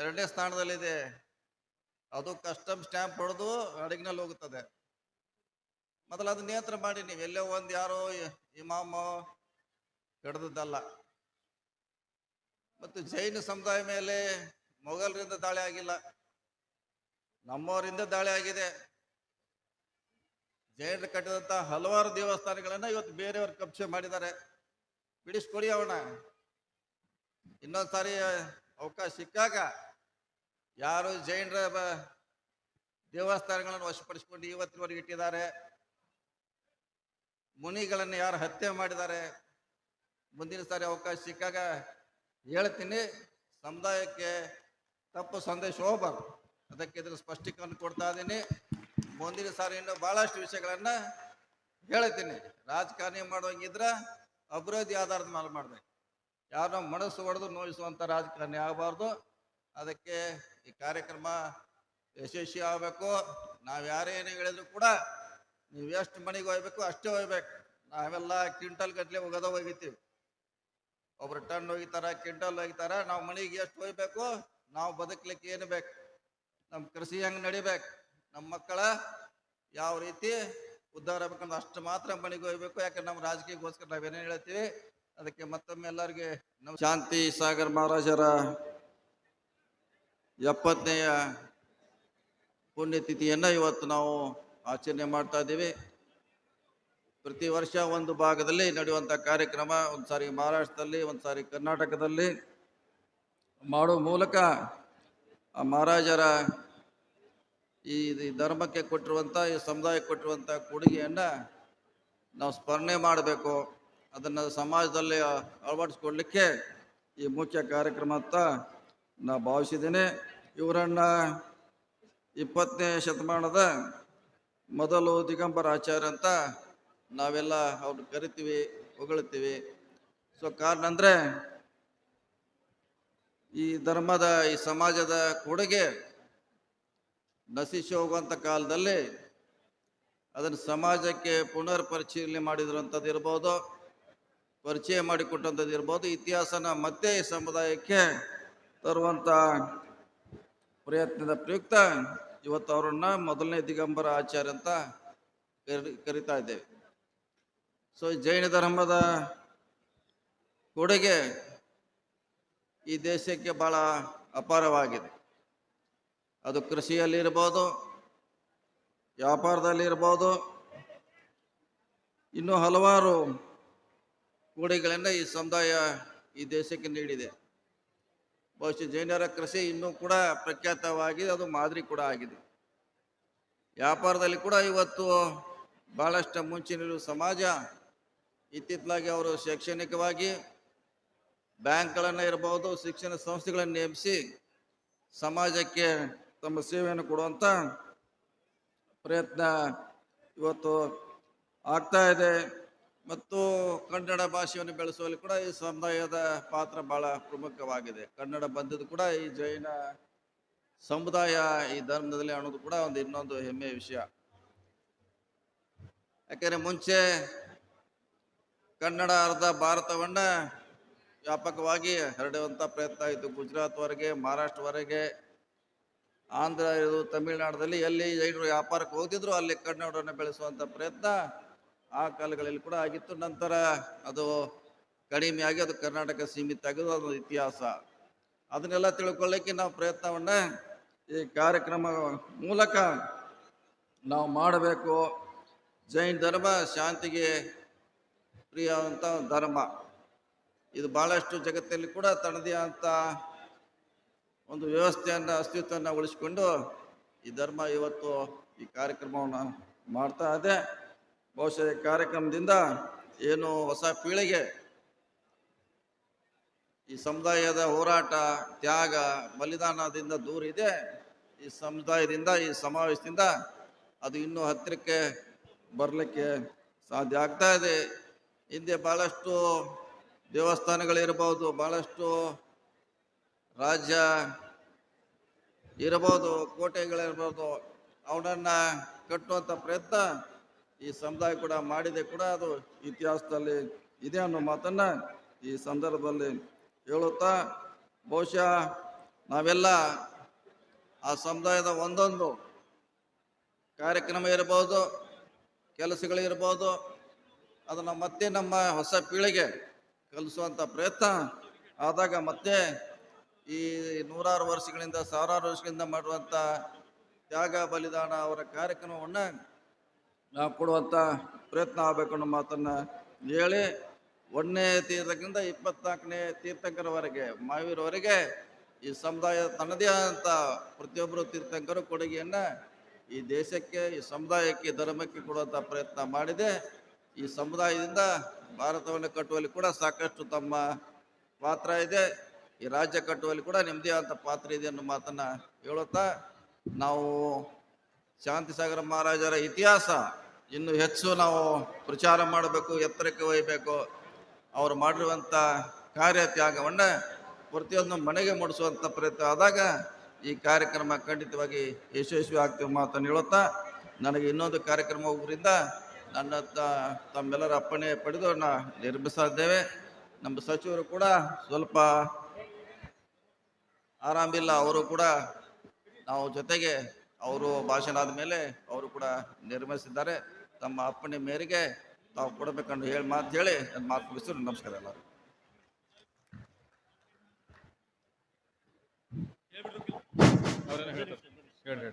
ಎರಡನೇ ಸ್ಥಾನದಲ್ಲಿದೆ. ಅದು ಕಸ್ಟಮ್ ಸ್ಟ್ಯಾಂಪ್ ಹೊಡೆದು ಹಡಗಿನಲ್ಲಿ ಹೋಗುತ್ತದೆ. ಮೊದಲು ಅದು ನಿಯಂತ್ರಣ ಮಾಡಿ, ನೀವು ಎಲ್ಲೋ ಒಂದು ಯಾರೋ ಇಮಾಮೋ ಹಿಡ್ದದ್ದಲ್ಲ. ಮತ್ತು ಜೈನ ಸಮುದಾಯ ಮೇಲೆ ಮೊಘಲರಿಂದ ದಾಳಿ ಆಗಿಲ್ಲ. ನಮ್ಮವರಿಂದ ದಾಳಿ ಆಗಿದೆ. ಜೈನರು ಕಟ್ಟಿದಂತ ಹಲವಾರು ದೇವಸ್ಥಾನಗಳನ್ನ ಇವತ್ತು ಬೇರೆಯವರು ಕಬ್ಜೆ ಮಾಡಿದ್ದಾರೆ. ಬಿಡಿಸ್ಕೊಡಿ ಅವನ ಇನ್ನೊಂದ್ಸಾರಿ ಅವಕಾಶ ಸಿಕ್ಕಾಗ ಯಾರು ಜೈನರ ದೇವಸ್ಥಾನಗಳನ್ನು ವಶಪಡಿಸಿಕೊಂಡು ಇವತ್ತಿನವರೆಗೆ ಇಟ್ಟಿದ್ದಾರೆ. ಮುನಿಗಳನ್ನು ಯಾರು ಹತ್ಯೆ ಮಾಡಿದ್ದಾರೆ. ಮುಂದಿನ ಸಾರಿ ಅವಕಾಶ ಸಿಕ್ಕಾಗ ಹೇಳ್ತೀನಿ. ಸಮುದಾಯಕ್ಕೆ ತಪ್ಪು ಸಂದೇಶ ಹೋಗ್ಬಾರ್ದು. ಅದಕ್ಕೆ ಇದ್ರ ಸ್ಪಷ್ಟೀಕರಣ ಕೊಡ್ತಾ ಇದ್ದೀನಿ. ಮುಂದಿನ ಸಾರಿ ಇನ್ನು ಬಹಳಷ್ಟು ವಿಷಯಗಳನ್ನ ಹೇಳ್ತೀನಿ. ರಾಜಕಾರಣಿ ಮಾಡುವಂಗಿದ್ರ ಅಭಿವೃದ್ಧಿ ಆಧಾರದ ಮೇಲೆ ಮಾಡಬೇಕು. ಯಾರನ್ನ ಮನಸ್ಸು ಹೊಡೆದು ನೋಯಿಸುವಂತ ರಾಜಕಾರಣಿ ಆಗಬಾರ್ದು. ಅದಕ್ಕೆ ಈ ಕಾರ್ಯಕ್ರಮ ಯಶಸ್ವಿ ಆಗಬೇಕು. ನಾವು ಯಾರೇನು ಹೇಳಿದ್ರು ಕೂಡ ನೀವು ಎಷ್ಟು ಮನೆಗೆ ಹೋಗ್ಬೇಕು ಅಷ್ಟೇ ಹೋಗ್ಬೇಕು. ನಾವೆಲ್ಲ ಕ್ವಿಂಟಲ್ ಗಟ್ಟಲೆ ಹೋಗೋದ ಹೋಗಿತ್ತೀವಿ ಒಬ್ರು ಟನ್ ಹೋಗಿತಾರ, ಕ್ವಿಂಟಲ್ ಹೋಗಿತಾರ, ನಾವು ಮನೆಗೆ ಎಷ್ಟು ಹೋಗ್ಬೇಕು, ನಾವು ಬದುಕಲಿಕ್ಕೆ ಏನು ಬೇಕು? ನಮ್ಮ ಕೃಷಿ ಹೆಂಗ್ ನಡಿಬೇಕು? ನಮ್ಮ ಮಕ್ಕಳ ಯಾವ ರೀತಿ ಉದ್ಧಾರ ಆಗ್ಬೇಕಂದ್ರೆ ಅಷ್ಟು ಮಾತ್ರ ಮನೆಗೆ ಹೋಗ್ಬೇಕು. ಯಾಕಂದ್ರೆ ನಮ್ಮ ರಾಜಕೀಯಕ್ಕೋಸ್ಕರ ನಾವೇನೇನು ಹೇಳ್ತೀವಿ, ಅದಕ್ಕೆ ಮತ್ತೊಮ್ಮೆ ಎಲ್ಲರಿಗೆ ನಮ್ಮ ಶಾಂತಿ ಸಾಗರ್ ಮಹಾರಾಜರ ಎಪ್ಪತ್ತನೆಯ ಪುಣ್ಯತಿಥಿಯನ್ನು ಇವತ್ತು ನಾವು ಆಚರಣೆ ಮಾಡ್ತಾ ಇದ್ದೀವಿ. ಪ್ರತಿ ವರ್ಷ ಒಂದು ಭಾಗದಲ್ಲಿ ನಡೆಯುವಂಥ ಕಾರ್ಯಕ್ರಮ ಒಂದು ಸಾರಿ ಮಹಾರಾಷ್ಟ್ರದಲ್ಲಿ ಒಂದು ಸಾರಿ ಕರ್ನಾಟಕದಲ್ಲಿ ಮಾಡುವ ಮೂಲಕ ಆ ಮಹಾರಾಜರ ಈ ಧರ್ಮಕ್ಕೆ ಕೊಟ್ಟಿರುವಂಥ ಈ ಸಮುದಾಯಕ್ಕೆ ಕೊಟ್ಟಿರುವಂಥ ಕೊಡುಗೆಯನ್ನು ನಾವು ಸ್ಮರಣೆ ಮಾಡಬೇಕು. ಅದನ್ನು ಸಮಾಜದಲ್ಲಿ ಅಳವಡಿಸ್ಕೊಳ್ಲಿಕ್ಕೆ ಈ ಮುಖ್ಯ ಕಾರ್ಯಕ್ರಮ ಅಂತ ನಾ ಭಾವಿಸಿದ್ದೇನೆ. ಇವರನ್ನ ಇಪ್ಪತ್ತನೇ ಶತಮಾನದ ಮೊದಲು ದಿಗಂಬರ ಆಚಾರ್ಯ ಅಂತ ನಾವೆಲ್ಲ ಅವ್ರು ಕರಿತೀವಿ, ಹೊಗಳ್ತೀವಿ. ಸೊ ಕಾರಣ ಅಂದರೆ ಈ ಧರ್ಮದ, ಈ ಸಮಾಜದ ಕೊಡುಗೆ ನಶಿಸಿ ಹೋಗುವಂಥ ಕಾಲದಲ್ಲಿ ಅದನ್ನು ಸಮಾಜಕ್ಕೆ ಪುನರ್ ಪರಿಶೀಲನೆ ಮಾಡಿದ್ರಂಥದ್ದು ಇರ್ಬೋದು, ಪರಿಚಯ ಮಾಡಿಕೊಟ್ಟಂಥದ್ದು ಇರ್ಬೋದು, ಇತಿಹಾಸನ ಮತ್ತೆ ಈ ಸಮುದಾಯಕ್ಕೆ ತರುವಂಥ ಪ್ರಯತ್ನದ ಪ್ರಯುಕ್ತ ಇವತ್ತು ಅವರನ್ನ ಮೊದಲನೇ ದಿಗಂಬರ ಆಚಾರ್ಯ ಅಂತ ಕರಿ, ಕರಿತಾ ಇದ್ದೇವೆ. ಸೊ ಜೈನ ಧರ್ಮದ ಕೊಡುಗೆ ಈ ದೇಶಕ್ಕೆ ಬಹಳ ಅಪಾರವಾಗಿದೆ. ಅದು ಕೃಷಿಯಲ್ಲಿರ್ಬೋದು ವ್ಯಾಪಾರದಲ್ಲಿರ್ಬೋದು ಇನ್ನೂ ಹಲವಾರು ಕೊಡುಗೆಗಳನ್ನು ಈ ಸಮುದಾಯ ಈ ದೇಶಕ್ಕೆ ನೀಡಿದೆ. ಬಹುಶಃ ಜೈನರ ಕೃಷಿ ಇನ್ನೂ ಕೂಡ ಪ್ರಖ್ಯಾತವಾಗಿದೆ ಅದು ಮಾದರಿ ಕೂಡ ಆಗಿದೆ. ವ್ಯಾಪಾರದಲ್ಲಿ ಕೂಡ ಇವತ್ತು ಬಹಳಷ್ಟು ಮುಂಚಿನ ಸಮಾಜ ಇತ್ತಿತ್ತಲಾಗಿ ಅವರು ಶೈಕ್ಷಣಿಕವಾಗಿ ಬ್ಯಾಂಕ್ಗಳನ್ನು ಇರಬಹುದು ಶಿಕ್ಷಣ ಸಂಸ್ಥೆಗಳನ್ನು ನೇಮಿಸಿ ಸಮಾಜಕ್ಕೆ ತಮ್ಮ ಸೇವೆಯನ್ನು ಕೊಡುವಂಥ ಪ್ರಯತ್ನ ಇವತ್ತು ಆಗ್ತಾ ಇದೆ. ಮತ್ತು ಕನ್ನಡ ಭಾಷೆಯನ್ನು ಬೆಳೆಸುವಲ್ಲಿ ಕೂಡ ಈ ಸಮುದಾಯದ ಪಾತ್ರ ಬಹಳ ಪ್ರಮುಖವಾಗಿದೆ. ಕನ್ನಡ ಬಂದದ್ದು ಕೂಡ ಈ ಜೈನ ಸಮುದಾಯ, ಈ ಧರ್ಮದಲ್ಲಿ ಅನ್ನೋದು ಕೂಡ ಒಂದು ಇನ್ನೊಂದು ಹೆಮ್ಮೆಯ ವಿಷಯ. ಯಾಕೆಂದ್ರೆ ಮುಂಚೆ ಕನ್ನಡ, ಅರ್ಧ ಭಾರತವನ್ನ ವ್ಯಾಪಕವಾಗಿ ಹರಡುವಂಥ ಪ್ರಯತ್ನ ಆಯಿತು ಗುಜರಾತ್ವರೆಗೆ ಮಹಾರಾಷ್ಟ್ರವರೆಗೆ ಆಂಧ್ರ, ಇದು ತಮಿಳುನಾಡದಲ್ಲಿ ಎಲ್ಲಿ ಜೈನರು ವ್ಯಾಪಾರಕ್ಕೆ ಹೋಗ್ತಿದ್ರು, ಅಲ್ಲಿ ಕನ್ನಡವನ್ನು ಬೆಳೆಸುವಂಥ ಪ್ರಯತ್ನ ಆ ಕಾಲಗಳಲ್ಲಿ ಕೂಡ ಆಗಿತ್ತು. ನಂತರ ಅದು ಕಡಿಮೆ ಆಗಿ ಅದು ಕರ್ನಾಟಕ ಸೀಮಿತ ಆಗೋದು ಅದು ಇತಿಹಾಸ. ಅದನ್ನೆಲ್ಲ ತಿಳ್ಕೊಳ್ಳಿಕ್ಕೆ ನಾವು ಪ್ರಯತ್ನವನ್ನ ಈ ಕಾರ್ಯಕ್ರಮ ಮೂಲಕ ನಾವು ಮಾಡಬೇಕು. ಜೈನ್ ಧರ್ಮ, ಶಾಂತಿಗೆ ಪ್ರಿಯವಂಥ ಧರ್ಮ. ಇದು ಭಾಳಷ್ಟು ಜಗತ್ತಲ್ಲಿ ಕೂಡ ತನ್ನದೇ ಅಂತ ಒಂದು ವ್ಯವಸ್ಥೆಯನ್ನು, ಅಸ್ತಿತ್ವವನ್ನು ಉಳಿಸಿಕೊಂಡು ಈ ಧರ್ಮ ಇವತ್ತು ಈ ಕಾರ್ಯಕ್ರಮವನ್ನು ಮಾಡ್ತಾ ಇದೆ. ಬಹುಶಃ ಕಾರ್ಯಕ್ರಮದಿಂದ ಏನು ಹೊಸ ಪೀಳಿಗೆ ಈ ಸಮುದಾಯದ ಹೋರಾಟ, ತ್ಯಾಗ, ಬಲಿದಾನದಿಂದ ದೂರ ಇದೆ. ಈ ಸಮುದಾಯದಿಂದ, ಈ ಸಮಾವೇಶದಿಂದ ಅದು ಇನ್ನೂ ಹತ್ತಿರಕ್ಕೆ ಬರಲಿಕ್ಕೆ ಸಾಧ್ಯ ಆಗ್ತಾ ಇದೆ. ಹಿಂದೆ ಭಾಳಷ್ಟು ದೇವಸ್ಥಾನಗಳಿರ್ಬೋದು ಭಾಳಷ್ಟು ರಾಜ್ಯ ಇರಬಹುದು ಕೋಟೆಗಳಿರ್ಬೋದು ಅವನನ್ನು ಕಟ್ಟುವಂಥ ಪ್ರಯತ್ನ ಈ ಸಮುದಾಯ ಕೂಡ ಮಾಡಿದೆ ಕೂಡ ಅದು ಇತಿಹಾಸದಲ್ಲಿ ಇದೆ ಅನ್ನೋ ಮಾತನ್ನ ಈ ಸಂದರ್ಭದಲ್ಲಿ ಹೇಳುತ್ತಾ, ಬಹುಶಃ ನಾವೆಲ್ಲ ಆ ಸಮುದಾಯದ ಒಂದೊಂದು ಕಾರ್ಯಕ್ರಮ ಇರ್ಬೋದು ಕೆಲಸಗಳಿರ್ಬೋದು ಅದನ್ನು ಮತ್ತೆ ನಮ್ಮ ಹೊಸ ಪೀಳಿಗೆ ಕಲಿಸುವಂಥ ಪ್ರಯತ್ನ ಆದಾಗ ಮತ್ತೆ ಈ ನೂರಾರು ವರ್ಷಗಳಿಂದ, ಸಾವಿರಾರು ವರ್ಷಗಳಿಂದ ಮಾಡುವಂಥ ತ್ಯಾಗ ಬಲಿದಾನ ಅವರ ಕಾರ್ಯಕ್ರಮವನ್ನು ನಾವು ಕೊಡುವಂಥ ಪ್ರಯತ್ನ ಆಗಬೇಕು ಅನ್ನೋ ಮಾತನ್ನು ಹೇಳಿ ಒಂದನೇ ತೀರ್ಥಕ್ಕಿಂತ ಇಪ್ಪತ್ನಾಲ್ಕನೇ ತೀರ್ಥಂಕರವರೆಗೆ ಮಾವೀರವರೆಗೆ ಈ ಸಮುದಾಯ ತನ್ನದೇ ಆದಂಥ ಪ್ರತಿಯೊಬ್ಬರು ತೀರ್ಥಂಕರು ಕೊಡುಗೆಯನ್ನು ಈ ದೇಶಕ್ಕೆ, ಈ ಸಮುದಾಯಕ್ಕೆ ಧರ್ಮಕ್ಕೆ ಕೊಡುವಂಥ ಪ್ರಯತ್ನ ಮಾಡಿದೆ. ಈ ಸಮುದಾಯದಿಂದ ಭಾರತವನ್ನು ಕಟ್ಟುವಲ್ಲಿ ಕೂಡ ಸಾಕಷ್ಟು ತಮ್ಮ ಪಾತ್ರ ಇದೆ. ಈ ರಾಜ್ಯ ಕಟ್ಟುವಲ್ಲಿ ಕೂಡ ನಿಮ್ಮದೇ ಆದಂಥ ಪಾತ್ರ ಇದೆ ಅನ್ನೋ ಮಾತನ್ನು ಹೇಳುತ್ತಾ ನಾವು ಶಾಂತಿಸಾಗರ ಮಹಾರಾಜರ ಇತಿಹಾಸ ಇನ್ನು ಹೆಚ್ಚು ನಾವು ಪ್ರಚಾರ ಮಾಡಬೇಕು, ಎತ್ತರಕ್ಕೆ ಒಯ್ಯಬೇಕು. ಅವರು ಮಾಡಿರುವಂಥ ಕಾರ್ಯ ತ್ಯಾಗವನ್ನು ಪ್ರತಿಯೊಂದು ಮನೆಗೆ ಮೂಡಿಸುವಂಥ ಪ್ರಯತ್ನ ಆದಾಗ ಈ ಕಾರ್ಯಕ್ರಮ ಖಂಡಿತವಾಗಿ ಯಶಸ್ವಿ ಆಗ್ತೀವಿ ಮಾತನ್ನು ಹೇಳುತ್ತಾ, ನನಗೆ ಇನ್ನೊಂದು ಕಾರ್ಯಕ್ರಮ ಹೋಗೋದ್ರಿಂದ ನನ್ನ ತಮ್ಮೆಲ್ಲರ ಅಪ್ಪಣೆ ಪಡೆದು ನಾ ನಿರ್ಮಿಸಿದ್ದೇವೆ ನಮ್ಮ ಸಚಿವರು ಕೂಡ ಸ್ವಲ್ಪ ಆರಾಮಿಲ್ಲ, ಅವರು ಕೂಡ ನಾವು ಜೊತೆಗೆ ಅವರು ಭಾಷಣ ಆದಮೇಲೆ ಅವರು ಕೂಡ ನಿರ್ಮಿಸಿದ್ದಾರೆ. ತಮ್ಮ ಅಪ್ಪಣೆ ಮೇರೆಗೆ ತಾವು ಕೊಡಬೇಕಂದು ಹೇಳಿ ಮಾತು ಹೇಳಿ ನನ್ನ ಮಾತು ಮುಗಿಸಿದ್ರು ನಮಸ್ಕಾರ ಎಲ್ಲರೂ. ಹೇಳ್ತಾರೆ ಹೇಳಿ ಹೇಳಿ.